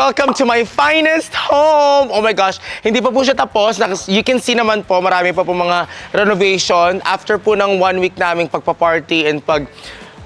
welcome to my finest home! Oh my gosh, hindi pa po siya tapos. You can see naman po, marami pa po mga renovation. After po ng one week naming pagpa-party and pag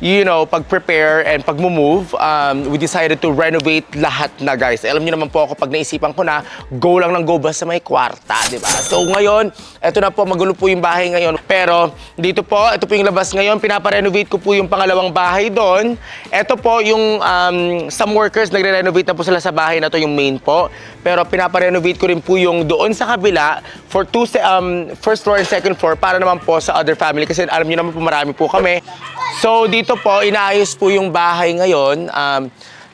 you know, pag-prepare and pag-move, um, we decided to renovate lahat na, guys. Alam niyo naman po ako, pag naisipan ko na, go lang ng go basta may kwarta, di ba? So ngayon, eto na po, magulo po yung bahay ngayon. Pero dito po, ito po yung labas ngayon. Pinapa-renovate ko po yung pangalawang bahay doon. Ito po yung um, some workers, nagre-renovate na po sila sa bahay na to, yung main po. Pero pinapa-renovate ko rin po yung doon sa kabila for two, um, first floor and second floor para naman po sa other family. Kasi alam niyo naman po, marami po kami. So dito po, inaayos po yung bahay ngayon. Um,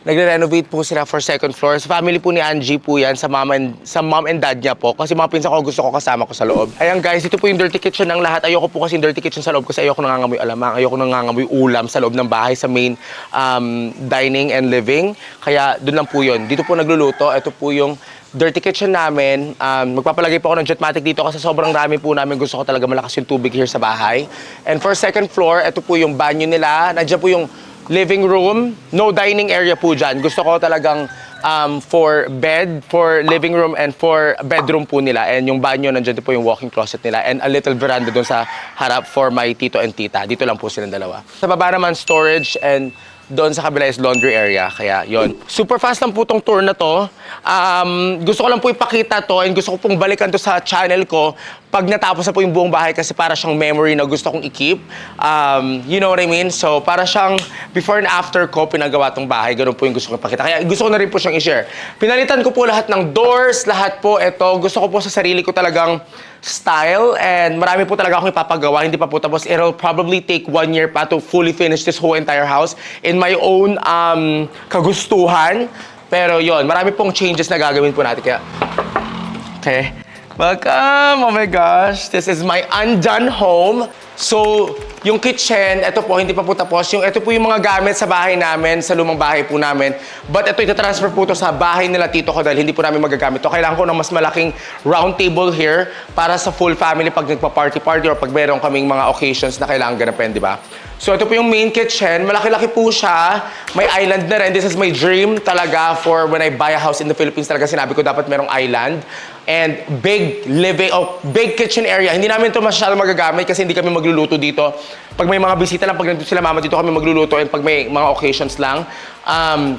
nagre-renovate po sila for second floor. Sa family po ni Angie po yan, sa mom and, sa mom and dad niya po. Kasi mga pinsan ko gusto ko kasama ko sa loob. Ayan guys, ito po yung dirty kitchen ng lahat. Ayoko po kasi yung dirty kitchen sa loob kasi ayoko nangangamoy alamang. Ayoko nangangamoy ulam sa loob ng bahay sa main um, dining and living. Kaya doon lang po yun. Dito po nagluluto. Ito po yung dirty kitchen namin. Um, magpapalagay po ako ng Jetmatic dito kasi sobrang dami po namin. Gusto ko talaga malakas yung tubig here sa bahay. And for second floor, ito po yung banyo nila. Nandiyan po yung living room. No dining area po dyan. Gusto ko talagang um, for bed, for living room, and for bedroom po nila. And yung banyo, nandiyan po yung walking closet nila. And a little veranda doon sa harap for my tito and tita. Dito lang po silang dalawa. Sa baba naman, storage and doon sa kabila is laundry area. Kaya yon. Super fast lang po tong tour na to. Um, gusto ko lang po ipakita to and gusto ko pong balikan to sa channel ko pag natapos na po yung buong bahay kasi para siyang memory na gusto kong i-keep. Um, you know what I mean? So para siyang before and after ko pinagawa tong bahay. Ganun po yung gusto ko ipakita. Kaya gusto ko na rin po siyang i-share. Pinalitan ko po lahat ng doors, lahat po ito. Gusto ko po sa sarili ko talagang style and marami po talaga akong ipapagawa. Hindi pa po tapos. It'll probably take one year pa to fully finish this whole entire house in my own um, kagustuhan. Pero yon, marami pong changes na gagawin po natin. Kaya, okay. Welcome! Oh my gosh! This is my undone home. So, yung kitchen, ito po, hindi pa po tapos. Yung, ito po yung mga gamit sa bahay namin, sa lumang bahay po namin. But ito, itatransfer po to sa bahay nila tito ko dahil hindi po namin magagamit to. Kailangan ko ng mas malaking round table here para sa full family pag nagpa-party-party or pag meron kaming mga occasions na kailangan ganapin, di ba? So ito po yung main kitchen. Malaki-laki po siya. May island na rin. This is my dream talaga for when I buy a house in the Philippines. Talaga sinabi ko dapat merong island. And big living, oh, big kitchen area. Hindi namin ito masyadong magagamit kasi hindi kami magluluto dito. Pag may mga bisita lang, pag nandito sila mama, dito kami magluluto. And pag may mga occasions lang. Um,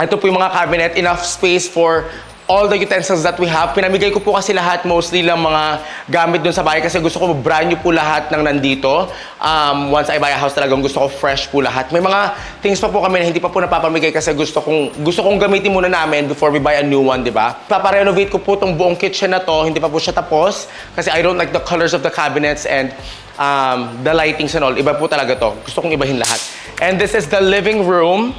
ito po yung mga cabinet. Enough space for all the utensils that we have. Pinamigay ko po kasi lahat, mostly lang mga gamit dun sa bahay kasi gusto ko brand new po lahat ng nandito. Um, once I buy a house talagang gusto ko fresh po lahat. May mga things pa po kami na hindi pa po napapamigay kasi gusto kong, gusto kong gamitin muna namin before we buy a new one, di ba? Paparenovate ko po tong buong kitchen na to. Hindi pa po siya tapos kasi I don't like the colors of the cabinets and um, the lightings and all. Iba po talaga to. Gusto kong ibahin lahat. And this is the living room.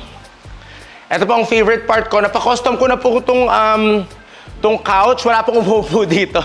Ito po ang favorite part ko. Napa-custom ko na po itong um, tong couch. Wala pong umupo dito.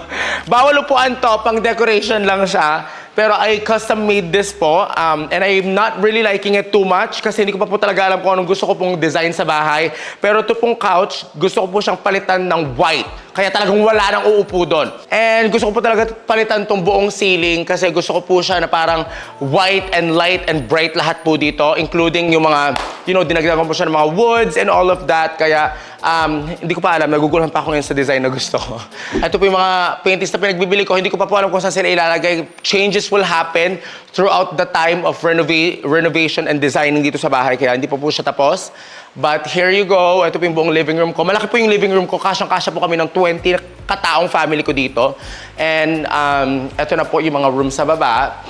Bawal upuan to. Pang decoration lang siya. Pero I custom made this po. Um, and I'm not really liking it too much kasi hindi ko pa po talaga alam kung anong gusto ko pong design sa bahay. Pero ito pong couch, gusto ko po siyang palitan ng white. Kaya talagang wala nang uupo doon. And gusto ko po talaga palitan tong buong ceiling kasi gusto ko po siya na parang white and light and bright lahat po dito. Including yung mga, you know, dinagdagan po siya ng mga woods and all of that. Kaya um, hindi ko pa alam, naguguluhan pa ako ngayon sa design na gusto ko. Ito po yung mga paintings na pinagbibili ko. Hindi ko pa po alam kung saan sila ilalagay. Changes will happen throughout the time of renova- renovation and designing dito sa bahay. Kaya hindi pa po siya tapos. But here you go. Ito po yung buong living room ko. Malaki po yung living room ko. Kasyang-kasya po kami ng 20 kataong family ko dito. And um, ito na po yung mga room sa baba.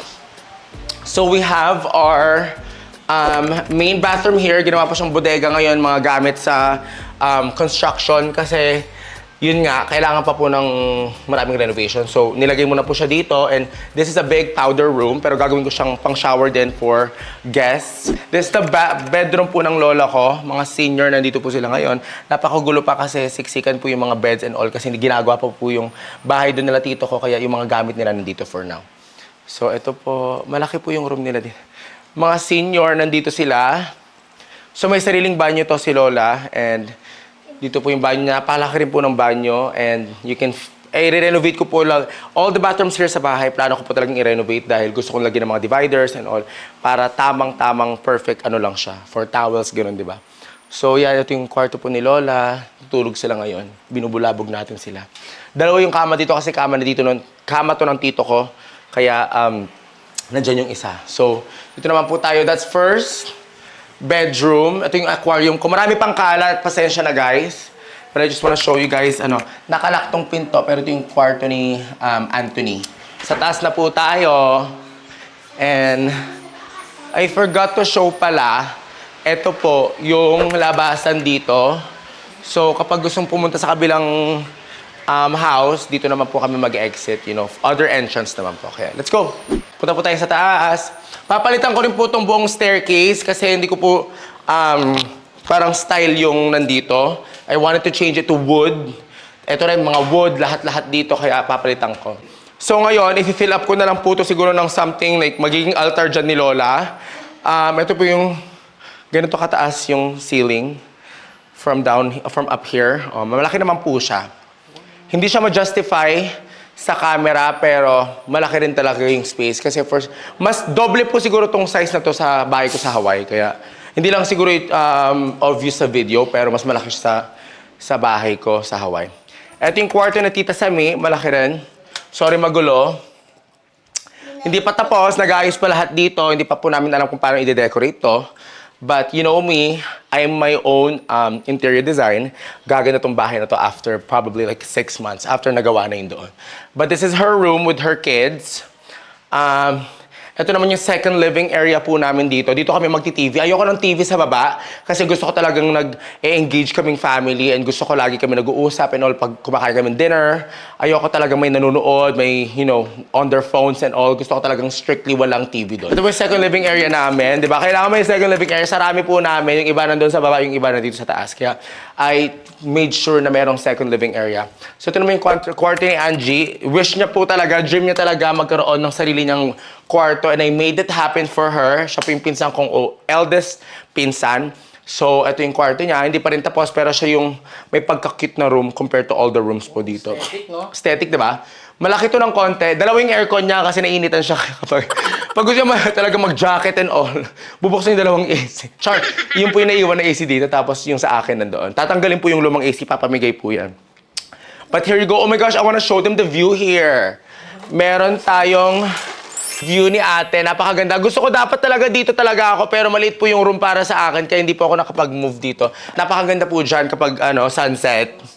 So we have our um, main bathroom here. Ginawa po siyang bodega ngayon, mga gamit sa um, construction kasi yun nga, kailangan pa po ng maraming renovation. So, nilagay mo na po siya dito and this is a big powder room pero gagawin ko siyang pang shower din for guests. This is the bedroom po ng lola ko. Mga senior, nandito po sila ngayon. Napakagulo pa kasi siksikan po yung mga beds and all kasi ginagawa pa po yung bahay doon nila tito ko kaya yung mga gamit nila nandito for now. So, ito po, malaki po yung room nila din. Mga senior, nandito sila. So, may sariling banyo to si Lola. And dito po yung banyo niya. Palaki rin po ng banyo. And you can... Eh, i-renovate ko po lang. All the bathrooms here sa bahay, plano ko po talagang i-renovate dahil gusto kong lagyan ng mga dividers and all. Para tamang-tamang perfect ano lang siya. For towels, gano'n, di ba? So, yan, ito yung kwarto po ni Lola. Tulog sila ngayon. Binubulabog natin sila. Dalawa yung kama dito kasi kama na dito nun. Kama to ng tito ko. Kaya, um, nandyan yung isa. So, dito naman po tayo. That's first bedroom. Ito yung aquarium ko. Marami pang kalat. Pasensya na, guys. But I just wanna show you guys, ano, nakalak tong pinto, pero ito yung kwarto ni um, Anthony. Sa taas na po tayo. And I forgot to show pala, ito po yung labasan dito. So kapag gustong pumunta sa kabilang um, house, dito naman po kami mag-exit, you know, other entrance naman po. Kaya let's go. Punta po tayo sa taas. Papalitan ko rin po itong buong staircase kasi hindi ko po um, parang style yung nandito. I wanted to change it to wood. Ito rin, mga wood, lahat-lahat dito, kaya papalitan ko. So ngayon, i-fill up ko na lang po to siguro ng something like magiging altar dyan ni Lola. Um, ito po yung, ganito kataas yung ceiling from down, from up here. Oh, malaki naman po siya. Hindi siya ma-justify sa camera, pero malaki rin talaga yung space. Kasi first, mas doble po siguro tong size na to sa bahay ko sa Hawaii. Kaya, hindi lang siguro um, obvious sa video, pero mas malaki siya sa, sa bahay ko sa Hawaii. Ito yung kwarto na Tita Sami, malaki rin. Sorry magulo. Hindi pa tapos, nag-aayos pa lahat dito. Hindi pa po namin alam kung paano i-decorate to. But you know me, I'm my own um, interior design. Gaganda tong bahay na to after probably like six months after nagawa na yun doon. But this is her room with her kids. Um, ito naman yung second living area po namin dito. Dito kami magti-TV. Ayoko ng TV sa baba kasi gusto ko talagang nag-engage kaming family and gusto ko lagi kami nag-uusap and all pag kumakain kami dinner. Ayoko talagang may nanonood, may, you know, on their phones and all. Gusto ko talagang strictly walang TV doon. Ito po yung second living area namin, di ba? Kailangan may second living area. Sarami po namin. Yung iba nandun sa baba, yung iba nandito sa taas. Kaya I made sure na merong second living area. So ito naman yung kwarto, kwarto ni Angie. Wish niya po talaga, dream niya talaga magkaroon ng sarili niyang kwarto and I made it happen for her. Siya po yung pinsan kong oh, eldest pinsan. So, ito yung kwarto niya. Hindi pa rin tapos, pero siya yung may pagka-cute na room compared to all the rooms po dito. Aesthetic, no? Aesthetic, di ba? Malaki to ng konti. Dalawang aircon niya kasi nainitan siya kapag... Pag gusto niya ma- talaga mag-jacket and all, bubuksan yung dalawang AC. Char, yun po yung naiwan na AC dito, tapos yung sa akin nandoon. Tatanggalin po yung lumang AC, papamigay po yan. But here you go. Oh my gosh, I wanna show them the view here. Meron tayong view ni ate. Napakaganda. Gusto ko dapat talaga dito talaga ako, pero maliit po yung room para sa akin, kaya hindi po ako nakapag-move dito. Napakaganda po dyan kapag ano, sunset.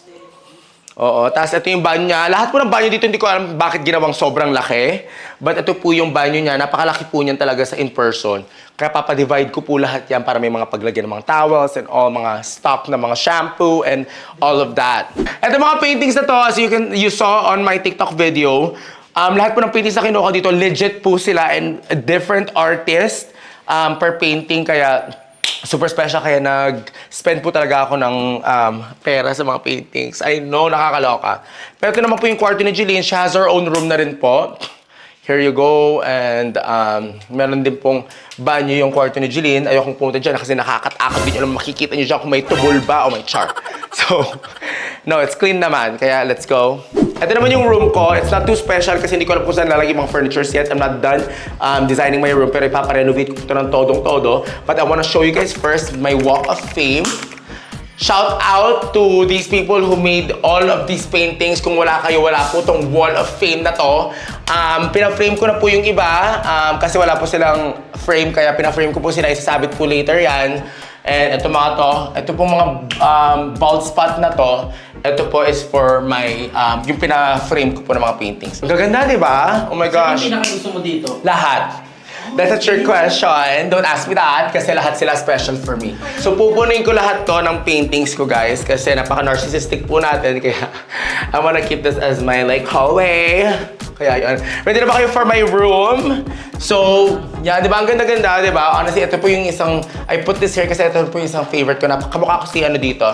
Oo, tapos ito yung banyo niya. Lahat po ng banyo dito, hindi ko alam bakit ginawang sobrang laki. But ito po yung banyo niya. Napakalaki po niyan talaga sa in-person. Kaya papadivide ko po lahat yan para may mga paglagyan ng mga towels and all mga stock na mga shampoo and all of that. Ito mga paintings na to, as you, can, you saw on my TikTok video, um, lahat po ng paintings na kinuha dito, legit po sila and different artist um, per painting. Kaya super special kaya nag-spend po talaga ako ng um, pera sa mga paintings. I know, nakakaloka. Pero ito naman po yung kwarto ni Jeline. She has her own room na rin po. Here you go. And um, meron din pong banyo yung kwarto ni Jeline. Ayokong pumunta dyan kasi nakakatakot din. Alam, makikita niyo dyan kung may tubol ba o may char. So, no, it's clean naman. Kaya let's go. Ito naman yung room ko. It's not too special kasi hindi ko alam kung saan lalagay mga furnitures yet. I'm not done um, designing my room pero ipaparenovate ko ito ng todong-todo. But I wanna show you guys first my walk of fame. Shout out to these people who made all of these paintings. Kung wala kayo, wala po tong wall of fame na to. Um, pina-frame ko na po yung iba um, kasi wala po silang frame kaya pina-frame ko po sila. Isasabit po later yan. And ito mga to, ito po mga um, bald spot na to. Ito po is for my, um, yung pina-frame ko po ng mga paintings. Ang Gaganda, di ba? Oh my gosh. Ano yung pinakagusto mo dito? Lahat. That's a trick question. Don't ask me that kasi lahat sila special for me. So pupunin ko lahat to ng paintings ko guys kasi napaka-narcissistic po natin kaya I wanna keep this as my like hallway. Kaya yun. Ready na ba kayo for my room? So, yan, di ba? Ang ganda-ganda, di ba? Honestly, ito po yung isang, I put this here kasi ito po yung isang favorite ko. Napakamukha ko si ano dito,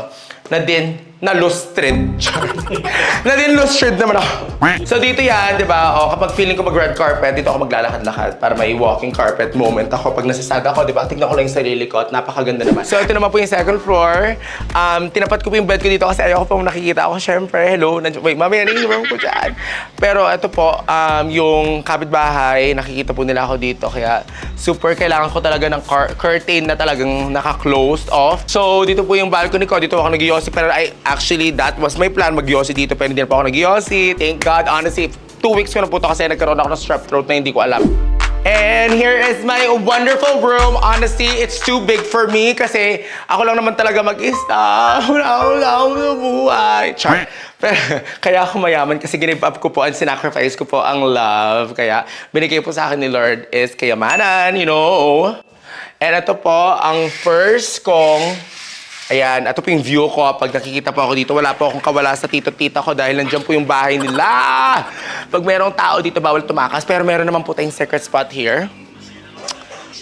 na din, na lustred. na din lustred naman ako. So dito yan, di ba? O, kapag feeling ko mag-red carpet, dito ako maglalakad-lakad para may walking carpet moment ako. Pag nasasad ako, di ba? Tignan ko lang yung sarili ko at napakaganda naman. So ito naman po yung second floor. Um, tinapat ko po yung bed ko dito kasi ayoko po nakikita ako. Siyempre, hello. Nandiyo, wait, mamaya na yung room ko dyan. Pero ito po, um, yung kapitbahay, nakikita po nila ako dito. Kaya super kailangan ko talaga ng cur- curtain na talagang naka-closed off. So, dito po yung balcony ko. Dito ako nag Pero I, actually, that was my plan, mag dito. Pero hindi na po ako nag Thank God. Honestly, two weeks ko na po ito kasi nagkaroon ako ng strep throat na hindi ko alam. And here is my wonderful room. Honestly, it's too big for me kasi ako lang naman talaga mag-isa. Wala wala buhay. Char. Kaya ako mayaman kasi give up ko po and sinacrifice ko po ang love. Kaya binigay po sa akin ni Lord is kayamanan, you know. And ito po, ang first kong Ayan, ito po yung view ko. Pag nakikita po ako dito, wala po akong kawala sa tito-tita ko dahil nandiyan po yung bahay nila. Pag merong tao dito, bawal tumakas. Pero meron naman po tayong secret spot here.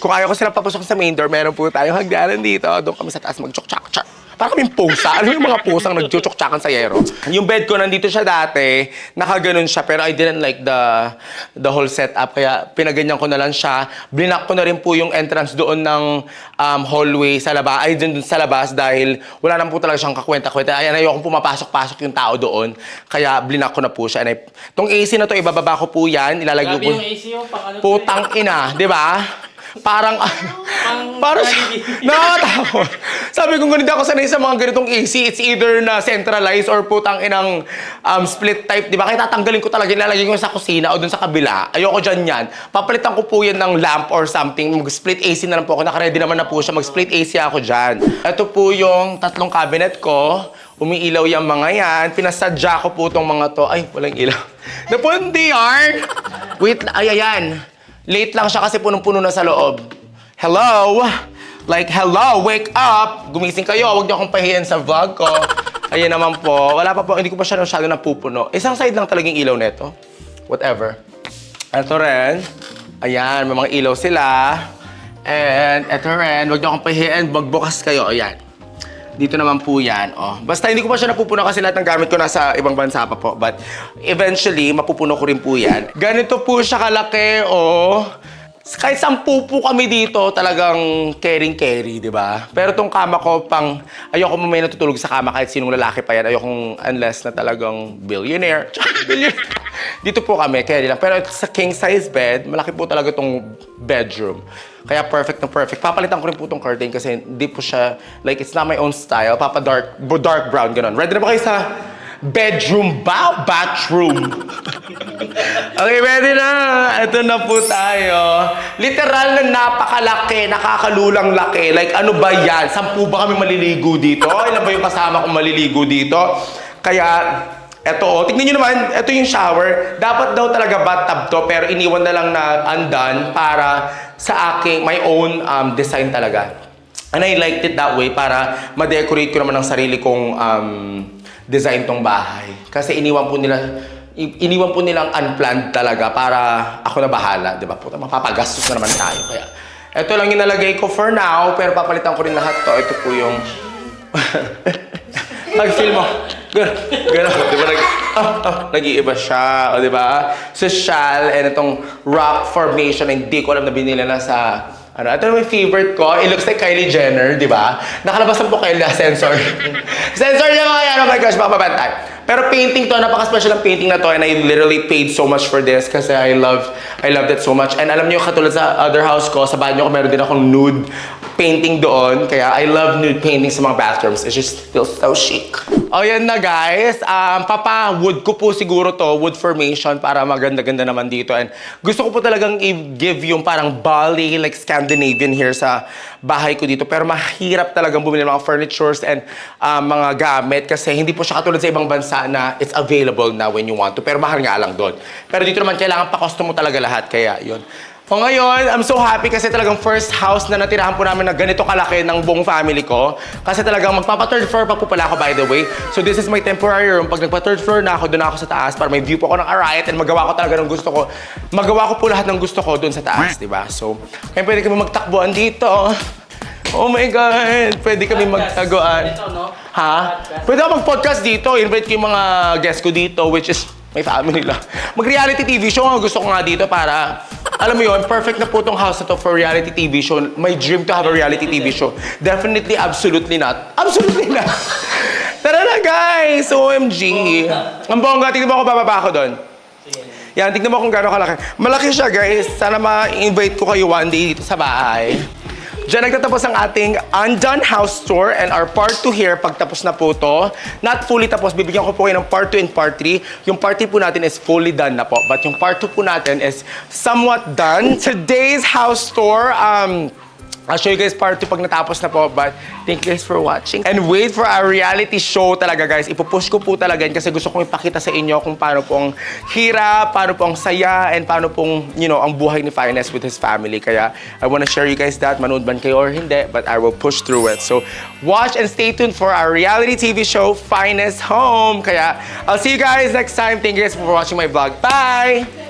Kung ayaw ko sila papasok sa main door, meron po tayong hagdanan dito. Doon kami sa taas mag-chok-chak-chak. Para kaming pusa. Ano yung mga pusang nag-chok-chakan sa yero? Yung bed ko, nandito siya dati. Nakaganon siya, pero I didn't like the the whole setup. Kaya pinaganyan ko na lang siya. Blinak ko na rin po yung entrance doon ng um, hallway sa labas. Ay, dun, dun sa labas dahil wala naman po talaga siyang kakwenta-kwenta. Ayan, ayokong pumapasok-pasok yung tao doon. Kaya blinak ko na po siya. And I, tong AC na to, ibababa ko po yan. Ilalagay Grabe ko. yung AC yung pang ano. Putang ina, di ba? Parang, parang, nakakatakot. Sabi ko, ganito ako sanay sa mga ganitong AC. It's either na centralized or putang inang um, split type, di ba? Kaya tatanggalin ko talaga, ilalagay ko sa kusina o dun sa kabila. Ayoko dyan yan. Papalitan ko po yan ng lamp or something. Mag-split AC na lang po ako. Nakaready naman na po siya. Mag-split AC ako dyan. Ito po yung tatlong cabinet ko. Umiilaw yung mga yan. Pinasadya ko po tong mga to. Ay, walang ilaw. Napundi yarn! Wait, ay, ayan. Late lang siya kasi punong-puno na sa loob. Hello? Like, hello, wake up! Gumising kayo, huwag niyo akong pahiyan sa vlog ko. Ayan naman po. Wala pa po, hindi ko pa siya masyado napupuno. Isang side lang talagang ilaw nito. Whatever. Ito rin. Ayan, may mga ilaw sila. And ito rin, huwag niyo akong pahiyan, magbukas kayo. Ayan. Dito naman po yan. Oh. Basta hindi ko pa siya napupuno kasi lahat ng gamit ko nasa ibang bansa pa po. But eventually, mapupuno ko rin po yan. Ganito po siya kalaki, oh. Kahit sampu po kami dito, talagang caring-carry, di ba? Pero tong kama ko, pang ayoko mo may natutulog sa kama kahit sinong lalaki pa yan. Ayokong unless na talagang billionaire. billionaire. Dito po kami, carry lang. Pero sa king-size bed, malaki po talaga tong bedroom. Kaya perfect na perfect. Papalitan ko rin po tong curtain kasi hindi po siya, like, it's not my own style. Papa dark, dark brown, ganun. Ready na ba kayo sa bedroom ba? Bathroom. okay, ready na. Ito na po tayo. Literal na napakalaki, nakakalulang laki. Like, ano ba yan? Sampu ba kami maliligo dito? Ilan ba yung kasama kong maliligo dito? Kaya, eto, oh, tignan nyo naman, eto yung shower. Dapat daw talaga bathtub to, pero iniwan na lang na undone para sa aking, my own um, design talaga. And I liked it that way para ma-decorate ko naman ang sarili kong um, design tong bahay. Kasi iniwan po nila, iniwan po nilang unplanned talaga para ako na bahala, di ba? Puta, mapapagastos na naman tayo. Kaya, ito lang yung nalagay ko for now, pero papalitan ko rin lahat to. Ito po yung... Pag-feel mo. Gano'n. Di ba? Nag, oh, oh, nag-iiba siya. O, di ba? Social and itong rock formation hindi ko alam na binili na sa ano, ito yung favorite ko. It looks like Kylie Jenner, di ba? Nakalabas na po kayo na sensor. sensor niya mga yan. Oh my gosh, baka mabantay. Pero painting to, napaka-special ang painting na to and I literally paid so much for this kasi I love I loved it so much. And alam niyo, katulad sa other house ko, sa banyo ko, meron din akong nude painting doon. Kaya I love nude painting sa mga bathrooms. It just feels so chic. O yan na guys. Um, papa, wood ko po siguro to. Wood formation para maganda-ganda naman dito. And gusto ko po talagang i-give yung parang Bali, like Scandinavian here sa bahay ko dito. Pero mahirap talagang bumili ng mga furnitures and um, mga gamit kasi hindi po siya katulad sa ibang bansa na it's available na when you want to. Pero mahal nga lang doon. Pero dito naman kailangan pa-custom mo talaga lahat. Kaya yun. O ngayon, I'm so happy kasi talagang first house na natirahan po namin na ganito kalaki ng buong family ko. Kasi talagang magpapa third floor pa po pala ako by the way. So this is my temporary room. Pag nagpa third floor na ako, doon ako sa taas para may view po ako ng Arayat and magawa ko talaga ng gusto ko. Magawa ko po lahat ng gusto ko doon sa taas, di ba? So, kaya pwede kami magtakbuhan dito. Oh my God! Pwede kami magtaguan. Ito, no? Ha? Pwede ako mag-podcast dito. Invite ko yung mga guests ko dito, which is may family lang. Mag-reality TV show ang gusto ko nga dito para, alam mo yun, perfect na po tong house na to for reality TV show. My dream to have a reality TV show. Definitely, absolutely not. Absolutely not. Tara na guys! OMG! Ang bongga, tingnan mo ako bababa ako doon. Yan, tignan mo kung gaano kalaki. Malaki siya, guys. Sana ma-invite ko kayo one day dito sa bahay. Diyan nagtatapos ang ating Undone House Tour and our part 2 here, pagtapos na po to. Not fully tapos, bibigyan ko po kayo ng part 2 and part 3. Yung part 3 po natin is fully done na po. But yung part 2 po natin is somewhat done. Today's house tour, um, I'll show you guys part 2 pag natapos na po. But thank you guys for watching. And wait for our reality show talaga guys. Ipupush ko po talaga yan kasi gusto kong ipakita sa inyo kung paano pong hirap, paano pong saya, and paano pong, you know, ang buhay ni Finest with his family. Kaya I wanna share you guys that. Manood man kayo or hindi, but I will push through it. So watch and stay tuned for our reality TV show, Finest Home. Kaya I'll see you guys next time. Thank you guys for watching my vlog. Bye!